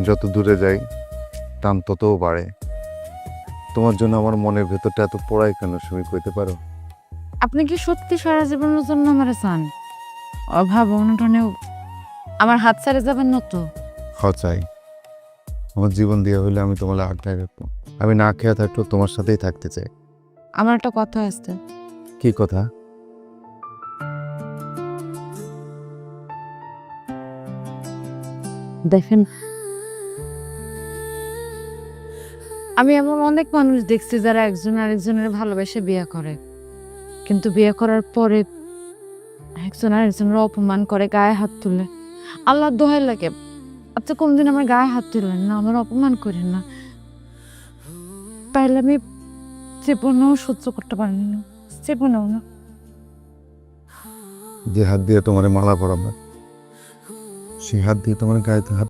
যত দূরে যাই টান ততও বাড়ে। তোমার জন্য আমার মনের ভেতরটা এত পড়ায় কেন তুমি কইতে পারো? আপনি কি সত্যি সারা জীবনের জন্য আমার চান? অভাব অনটনেও আমার হাত ছাড়ে যাবেন না তো? চাই। আমার জীবন দিয়ে হলে আমি তোমার আড্ডায় রাখব। আমি না খেয়ে থাকলেও তোমার সাথেই থাকতে চাই। আমার একটা কথা আছে। কি কথা? দেখেন আমি এমন অনেক মানুষ দেখছি যারা একজন আরেকজনের ভালোবেসে বিয়ে করে। কিন্তু বিয়ে করার পরে একজন আরেকজনের অপমান করে গায়ে হাত তুলে। আল্লাহ দোহাই লাগে, আপনি কোনদিন আমার গায়ে হাত তুলেন না, আমার অপমান করেন না। তাইলে আমি জীবনেও সহ্য করতে পারিনি না, জীবনেও না। যে হাত দিয়ে তোমার মালা পরাবো সেই হাত দিয়ে তোমার গায়ে হাত